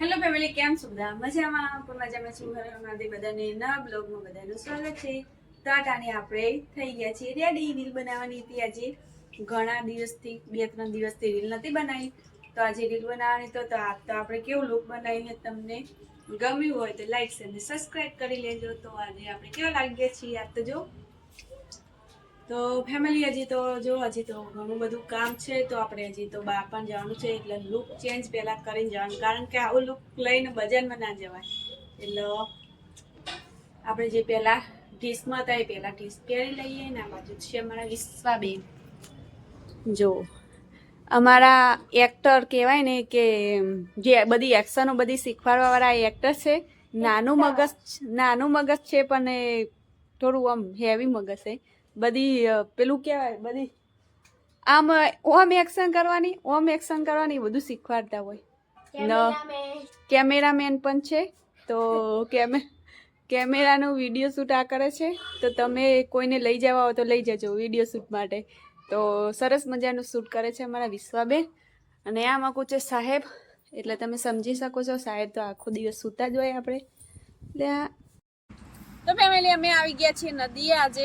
Hello family કેમ છો બધા? મજામાં? પણ મજામાં છું. હર મહાદેવ બધાને નવા બ્લોગમાં બધાનું સ્વાગત છે. તો આ ટાણે આપણે થઈ ગયા છીએ. રેડી રીલ બનાવવાની હતી આજે. ઘણા દિવસથી, બે, ત્રણ દિવસથી રીલ નથી બનાવી. તો આજે રીલ બનાવવાની તો આ તો આપણે કેવું લુક બનાવીને તમને? ગમ્યું હોય તો લાઈક અને સબસ્ક્રાઇબ કરી લેજો. તો આજે આપણે કેવા લાગ્યા છીએ? આ તો જો. તો ફેમિલી હજી તો જો હજી તો ઘણું બધું કામ છે તો આપણે હજી તો બહાર પણ જવાનું છે એટલે લુક ચેન્જ પહેલાં કરીને જવાનું કારણ કે આવું લુક લઈને બજારમાં ના જવાય. એટલે આપણે જે પહેલાં ટીસમાં હતા એ પહેલા ટીસ પહેરી લઈએ ને આ બાજુ છે અમારા વિશ્વાબેન. જો અમારા એક્ટર કહેવાય ને કે જે બધી એક્શનો બધી શીખવાડવાવાળા એક્ટર છે નાનું મગજ નાનું મગજ છે પણ એ થોડું આમ હેવી મગજ છે. બધી પેલું કહેવાય બધી. આમ ઓમ એક્શન કરવાની, ઓમ એક્શન કરવાની બધું શીખવાડતા હોય. કેમેરામેન પણ છે, તો કેમે, કેમેરાનું વીડિયો શૂટ આ કરે છે, તો તમે કોઈને લઈ જવા હોય તો લઈ જજો વીડિયો શૂટ માટે. તો સરસ મજાનું શૂટ કરે છે અમારા વિશ્વાબેન. અને આમાં મકુ છે સાહેબ, એટલે તમે સમજી શકો છો, સાહેબ તો આખો દિવસ સૂતા જ હોય આપણે. એટલે તો ફેમિલી અમે આવી ગયા છીએ નદીએ. આજે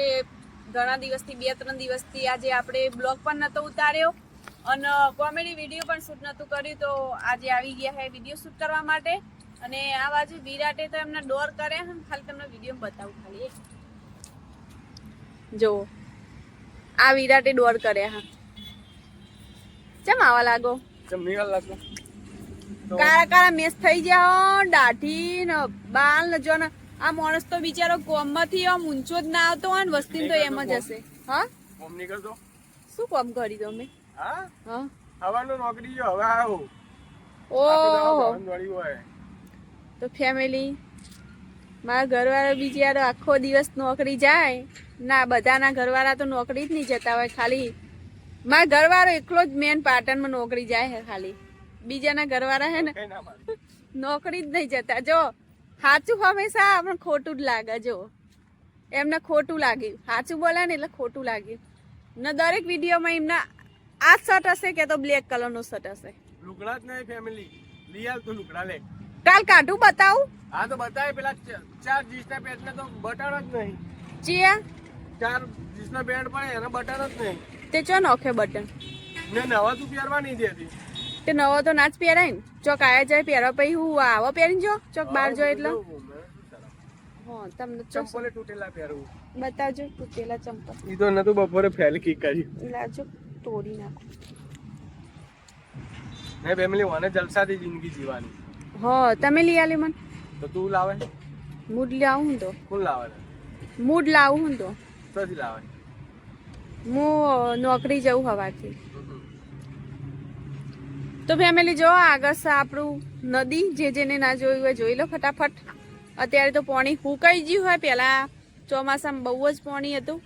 ઘણા દિવસથી બે ત્રણ દિવસથી આજે આપણે બ્લોગ પણ નહોતો ઉતાર્યો. અને કોમેડી વીડિયો પણ શૂટ નહોતું કર્યું તો આજે આવી ગયા હે વીડિયો શૂટ કરવા માટે. અને આ બાજુ વિરાટે તો એમને ડોર કરે ખાલી તમને વીડિયો બતાવું ખાલી. જો આ વિરાટે ડોર કરે હા. ચમ આવા લાગો? ચમ નિકાલ લાગો? કાળા કાળા મેસ થઈ જાઓ દાઢી ને બાલ ને જો ને આ માણસ તો બિચારો કોમમાંથી આમ ઊંચો જ ના આવતો હોય ને વસ્તી તો એમ જ હશે. હા? કોમ નીકળતો શું કોમ કરી દો મેં હા? હા. હવાનો નોકરી જો હવે આવો. ઓહો. તો ફેમિલી મારા ઘરવાળા બિચારો આખો દિવસ નોકરી જાય. ના બધાના ઘરવાળા તો નોકરી જ નહીં જતા હોય ખાલી. મારા ઘરવાળો એકલો જ મેન પાટણમાં નોકરી જાય છે ખાલી. બીજાના ઘરવાળા હે ને નોકરી જ નહીં જતા. જો સાચું હંમેશા આપણે ખોટું જ લાગે જો એમને ખોટું લાગ્યું. સાચું બોલે ને એટલે ખોટું લાગ્યું. ને દરેક વિડીયોમાં એમના આ શર્ટ હશે કે તો બ્લેક કલરનો શર્ટ હશે? લુકડા જ નહીં ફેમિલી લઈ આલ તું લુકડા લે. કાલ કાઢું બતાવું? આ તો બતાવે પેલા ચાર જીસના પેન્ટ તો બટન જ નહીં. ચિયા? ચાર જીસના પેન્ટ પડે એના બટન જ નહીં. તે ચો નોખે બટન? ને નવા તું પહેરવા નહીં દેતી. તે નવો તો ના જ પહેરાય ને. ચોક આયા જાય પહેરવા પછી હું આવો પહેરીને જો. ચોક બહાર જો એટલે. હા તમને ચંપલે તૂટેલા પહેરવું. બતાવજો તૂટેલા ચંપલ. ઈ તો નતું બપોરે ફેલકી કરી લાજો તોડી નાખો. ને ફેમિલી મને જલસાથી જિંદગી જીવાની. હા તમે લઈ આલી મને? તો તું લાવે? મૂડ લાવું હું તો. કોણ લાવે? મૂડ લાવું હું તો. ક્યાંથી લાવે. હું નોકરી જવું હવારથી. તો ફેમિલી જો આગળ આપણું નદી જે જેને ના જોયું હોય જોઈ લો ફટાફટ. અત્યારે તો પાણી ફૂંકાઈ ગયું હોય પેલા ચોમાસામાં બહુ જ પાણી હતું.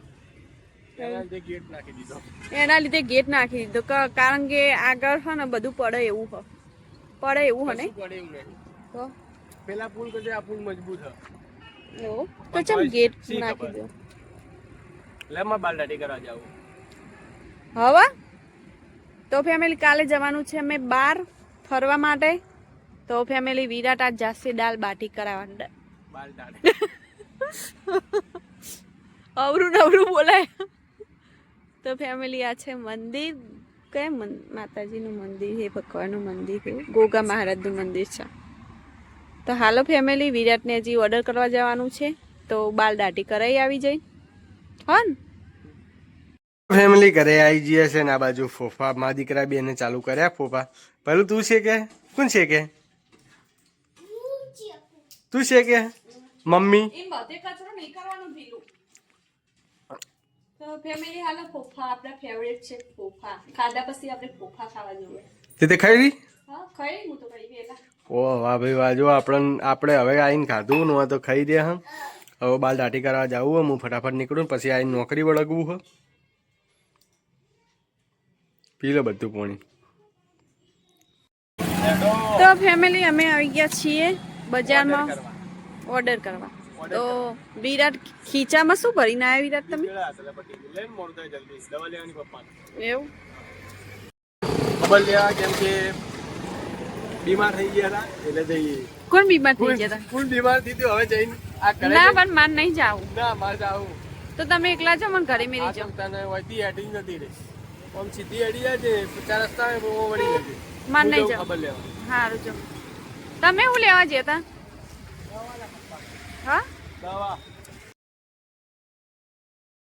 એના લીધે ગેટ નાખી દીધો. કારણ કે આગળ છે ને બધું પડે એવું હોય પડે એવું હોય ને? તો? પેલા પુલ કરતા આ પુલ મજબૂત હ. ઓ તો ચમ ગેટ નાખી દો. લેમાં કરવા જાવ હવે? તો ફેમિલી કાલે જવાનું છે અમે બાર ફરવા માટે. તો ફેમિલી વિરાટ આજ જાસી દાલ બાટી કરાવવા અવરું નવરું બોલાય. તો ફેમિલી આ છે મંદિર. કેમ માતાજીનું મંદિર છે ભગવાનનું મંદિર છે? ગોગા મહારાજનું મંદિર છે. તો હાલો ફેમિલી વિરાટને હજી ઓર્ડર કરવા જવાનું છે. તો બાલ દાટી કરાવી આવી જાય હા ને ફેમિલી ઘરે આવી જઈએ છે ને આ બાજુ ફોફા મા દીકરા બેને ચાલુ કર્યા ફોફા. પેલું તું છે કે? કોણ છે કે? તું છે કે? મમ્મી? ફેમિલી હાલો ફોફા આપણા ફેવરેટ છે ફોફા. ખાધા પછી આપણે ફોફા ખાવા જોઈએ. તે તે ખાઈ હા ખાઈ હું તો ખાઈ પેલા ઓ વાહ ભાઈ વાહ. જો આપણને આપણે હવે આવીને ખાધું ને તો ખાઈ દે હમ હવે બાલ દાટી કરવા જવું હું. ફટાફટ નીકળું પછી આવીને નોકરી વળગવું હોય પી લો બધું પાણી. તો ફેમિલી અમે આવી ગયા છીએ બજારમાં ઓર્ડર કરવા. તો વિરાટ ખીચામાં શું ભરીને આવ્યા વિરાટ તમે? એવું? ખબર લેવા કેમ કે બીમાર થઈ ગયા હતા એટલે જઈએ કોણ બીમાર થઈ ગયા હતા? ફૂલ બીમાર થઈ હતી હવે જઈને ના પણ માર નહીં જાવ ના મારે જાવ તો તમે એકલા જાવ મને ઘરે મેરી જાવ તને વળતી હેડી નથી રે આમ સીધી હેડી જાય છે ચાર રસ્તા બહુ વળી હું નહીં જાવ ખબર લેવા. સારું જો તમે શું લેવા જતા હા? દવા.